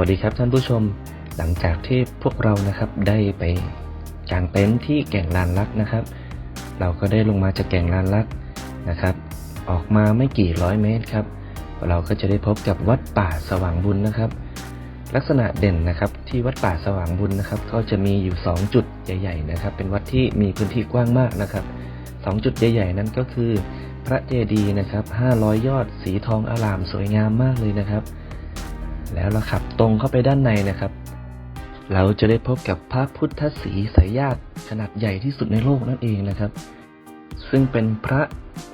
วัสดีครับท่านผู้ชม หลังจากที่พวกเรานะครับได้ไปกางเต็นท์ที่แก่งลานลักนะครับ เราก็ได้ลงมาจากแก่งลานลักนะครับ ออกมาไม่กี่ร้อยเมตรครับ เราก็จะได้พบกับวัดป่าสว่างบุญนะครับ ลักษณะเด่นนะครับที่วัดป่าสว่างบุญนะครับ ก็จะมีอยู่ 2 จุดใหญ่ ๆ นะครับ เป็นวัดที่มีพื้นที่กว้างมากนะครับสองจุดใหญ่ ๆ นั้นก็คือ พระเจดีย์นะครับ500 ยอดสีทองอลามสวยงามมากเลยนะครับ แล้วเราขับตรงเข้าไปด้านในนะครับ เราจะได้พบกับพระพุทธศรีสายญาติขนาดใหญ่ที่สุดในโลกนั่นเองนะครับ ซึ่งเป็นพระ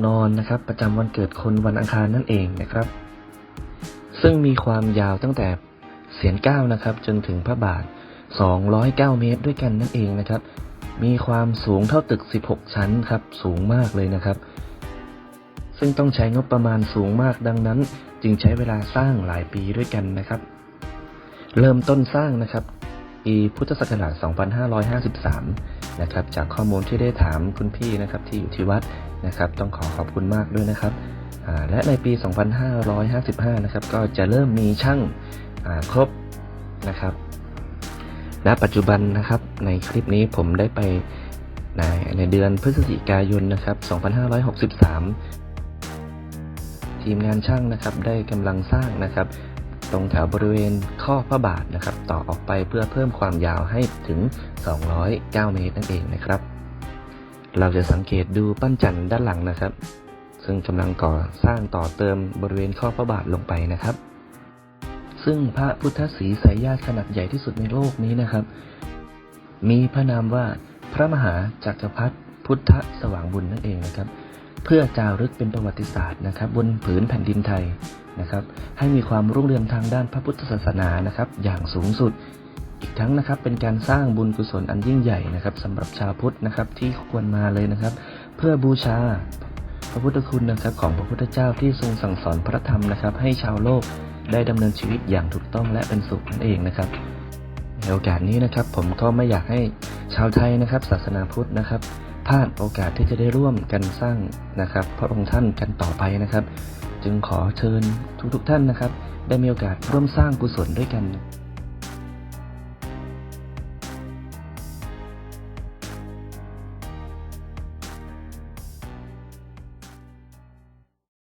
นอนนะครับ ประจำวันเกิดคนวันอังคารนั่นเองนะครับ ซึ่งมีความยาวตั้งแต่เสียนเก้านะครับ จนถึงพระบาท 209 เมตรด้วยกันนั่นเองนะครับ มีความสูงเท่าตึก 16 ชั้นครับ สูงมากเลยนะครับ ซึ่งต้องใช้งบประมาณสูงมากดังนั้น จึงใช้เวลาสร้างหลายปีด้วยกันนะครับ เริ่มต้นสร้างนะครับปีพุทธศักราช 2553 นะครับ จากข้อมูลที่ได้ถามคุณพี่นะครับที่อยู่ที่วัดนะครับ ต้องขอขอบคุณมากด้วยนะครับ และในปี 2555 นะครับ ก็จะเริ่มมีช่างครบนะครับ ณ ปัจจุบันนะครับ ในคลิปนี้ผมได้ไปในในเดือนพฤศจิกายนนะครับ 2563 ทีมงานช่างนะครับได้กำลังสร้างนะครับ ตรงแถวบริเวณข้อพระบาทนะครับ ต่อออกไปเพื่อเพิ่มความยาวให้ถึง 209 เมตรนั่นเองนะครับ เราจะสังเกตดูปั้นจันทร์ด้านหลังนะครับ ซึ่งกำลังก่อสร้างต่อเติมบริเวณข้อพระบาทลงไปนะครับ ซึ่งพระพุทธศรีสายญาติขนาดใหญ่ที่สุดในโลกนี้นะครับ มีพระนามว่าพระมหาจักรพรรดิพุทธสว่างบุญนั่นเองนะครับ เพื่อจารึกเป็นประวัติศาสตร์นะครับ บนผืนแผ่นดินไทยนะครับ ให้มีความรุ่งเรืองทางด้านพระพุทธศาสนานะครับ อย่างสูงสุด อีกทั้งนะครับเป็นการสร้างบุญกุศลอันยิ่งใหญ่นะครับสำหรับชาวพุทธนะครับที่ควรมาเลยนะครับ เพื่อบูชาพระพุทธคุณนะครับของพระพุทธเจ้าที่ทรงสั่งสอนพระธรรมนะครับ ให้ชาวโลกได้ดำเนินชีวิตอย่างถูกต้องและเป็นสุขนั่นเองนะครับในโอกาสนี้นะครับผมก็ไม่อยากให้ชาวไทยนะครับ ศาสนาพุทธนะครับ พลาดโอกาสที่จะได้ร่วมกันสร้างนะครับ พระองค์ท่านกันต่อไปนะครับ จึงขอเชิญทุกๆท่านนะครับ ได้มีโอกาสร่วมสร้างกุศลด้วยกัน